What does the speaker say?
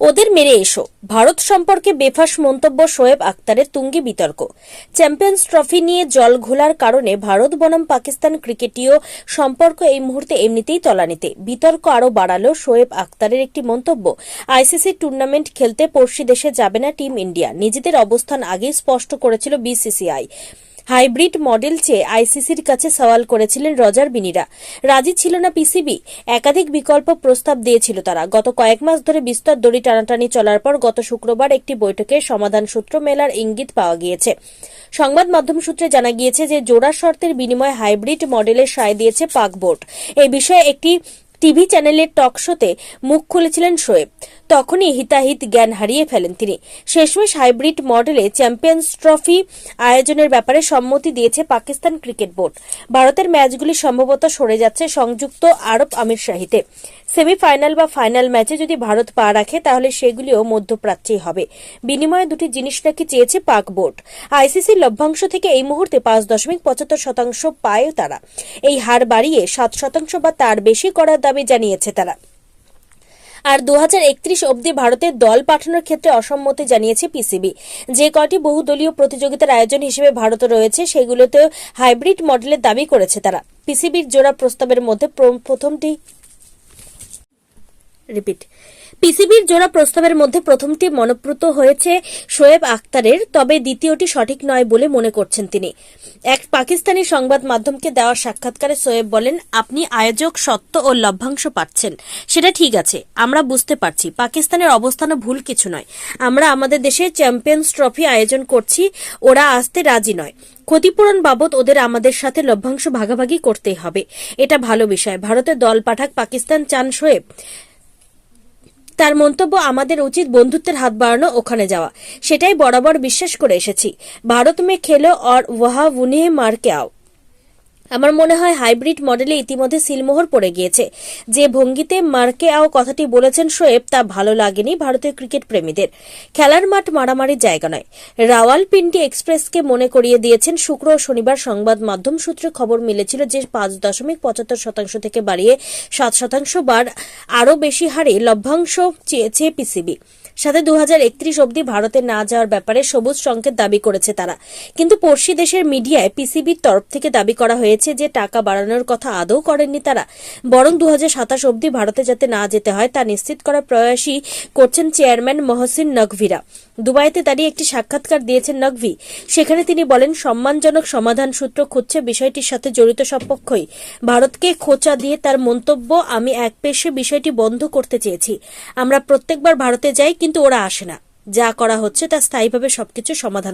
ওদের মেরে এসো। ভারত সম্পর্কে বেফাস মন্তব্য শোয়েব আক্তারের তুঙ্গে বিতর্ক। চ্যাম্পিয়ন্স ট্রফি নিয়ে জল ঘোলার কারণে ভারত বনাম পাকিস্তান ক্রিকেটীয় সম্পর্ক এই মুহূর্তে এমনিতেই তলানিতে। বিতর্ক আরও বাড়ালো শোয়েব আক্তারের একটি মন্তব্য। আইসিসি টুর্নামেন্ট খেলতে পড়শি দেশে যাবে না টিম ইন্ডিয়া। নিজেদের অবস্থান আগেই স্পষ্ট করেছিল বিসিসিআই। হাইব্রিড মডেল চেয়ে আইসিসির কাছে সওয়াল করেছিলেন রজার বিনিরা। রাজি ছিল না পিসিবি। একাধিক বিকল্প প্রস্তাব দিয়েছিল তারা। গত কয়েক মাস ধরে বিস্তর দড়ি টানাটানি চলার পর গত শুক্রবার একটি বৈঠকে সমাধান সূত্র মেলার ইঙ্গিত পাওয়া গিয়েছে। সংবাদ মাধ্যম সূত্রে জানা গিয়েছে যে জোড়া শর্তের বিনিময়ে হাইব্রিড মডেলের সায় দিয়েছে পাক বোর্ড এই বিষয়ে একটি টিভি চ্যানেলের টক শোতে মুখ খুলেছিলেন শোয়েব। তখনই হিতাহিত জ্ঞান হারিয়ে ফেলেন তিনি। শেষমেশ হাইব্রিড মডেলে চ্যাম্পিয়ন্স ট্রফি আয়োজনের ব্যাপারে সম্মতি দিয়েছে পাকিস্তান ক্রিকেট বোর্ড। ভারতের ম্যাচগুলি সম্ভবত সরে যাচ্ছে সংযুক্ত আরব আমির শাহিতে সেমিফাইনাল বা ফাইনাল ম্যাচে যদি ভারত পা রাখে, তাহলে সেগুলিও মধ্যপ্রাচ্যেই হবে। বিনিময়ে দুটি জিনিস নাকি চেয়েছে পাক বোর্ড। আইসিসির লভ্যাংশ থেকে এই মুহূর্তে পাঁচ দশমিক পঁচাত্তর শতাংশ পায় তারা। এই হার বাড়িয়ে সাত শতাংশ বা তার বেশি করার দাবি জানিয়েছে তারা। আর দু হাজার একত্রিশ অব্দি ভারতের দল পাঠানোর ক্ষেত্রে অসম্মতি জানিয়েছে পিসিবি। যে কয়টি বহুদলীয় প্রতিযোগিতার আয়োজন হিসেবে ভারত রয়েছে, সেগুলোতেও হাইব্রিড মডেলের দাবি করেছে তারা। পিসিবির জোড়া প্রস্তাবের মধ্যে প্র- প্রথমটি রিপিট পিসিবির জোড়া প্রস্তাবের মধ্যে প্রথমটি মনোপ্রত হয়েছে শোয়েব আক্তারের তবে দ্বিতীয়টি সঠিক নয় বলে মনে করছেন তিনি। এক পাকিস্তানি সংবাদ মাধ্যমকে দেওয়া সাক্ষাৎকারে শোয়েব বলেন, আপনি আয়োজক, সত্য ও লভ্যাংশ পাচ্ছেন। সেটা ঠিক আছে, আমরা বুঝতে পারছি। পাকিস্তানের অবস্থানও ভুল কিছু নয়। আমরা আমাদের দেশে চ্যাম্পিয়ন্স ট্রফি আয়োজন করছি, ওরা আসতে রাজি নয়। ক্ষতিপূরণ বাবদ ওদের আমাদের সাথে লভ্যাংশ ভাগাভাগি করতেই হবে। এটা ভালো বিষয়। ভারতের দল পাঠাক পাকিস্তান, চান শোয়েব? তার মন্তব্য আমাদের উচিত বন্ধুত্বের হাত বাড়ানো ওখানে যাওয়া। সেটাই বরাবর বিশ্বাস করে এসেছি। ভারত মে খেলো আর ওয়াহা মার্কে আও। আমার মনে হয় হাইব্রিড মডেলে ইতিমধ্যে সিলমোহর পড়ে গিয়েছে। যে ভঙ্গিতে মার্কে আও কথাটি বলেছেন শোয়েব, তা ভালো লাগেনি ভারতীয় ক্রিকেট প্রেমীদের। খেলার মাঠ মারামারির জায়গা নয়। রাওয়ালপিন্ডি এক্সপ্রেসকে মনে করিয়ে দিয়েছেন শুক্র ও শনিবার সংবাদ মাধ্যম সূত্রে খবর মিলেছিল যে পাঁচ দশমিক পঁচাত্তর শতাংশ থেকে বাড়িয়ে সাত শতাংশ বার আরও বেশি হারে লভ্যাংশ চেয়েছে পিসিবি। সাথে দু হাজার অব্দি ভারতে না যাওয়ার ব্যাপারে সবুজ সংকেত দাবি করেছে তারা। কিন্তু পড়শি দেশের মিডিয়ায় পিসিবির তরফ থেকে দাবি করা হয়েছে যে টাকা বাড়ানোর কথা আদৌ করেননি তারা। বরং দু হাজার অব্দি ভারতে যাতে না যেতে হয়, তা নিশ্চিত করার প্রয়াসই করছেন চেয়ারম্যান মহসিন নকভিরা। দুবাইতে দাঁড়িয়ে একটি সাক্ষাৎকার দিয়েছেন নকভি। সেখানে তিনি বলেন, সম্মানজনক সমাধান সূত্র খুঁজছে বিষয়টির সাথে জড়িত সব পক্ষই। ভারতকে খোঁচা দিয়ে তার মন্তব্য আমি এক পেশে বিষয়টি বন্ধ করতে চেয়েছি। আমরা প্রত্যেকবার ভারতে যাই, কিন্তু ওরা আসে না। যা করা হচ্ছে তা স্থায়ীভাবে সবকিছু সমাধান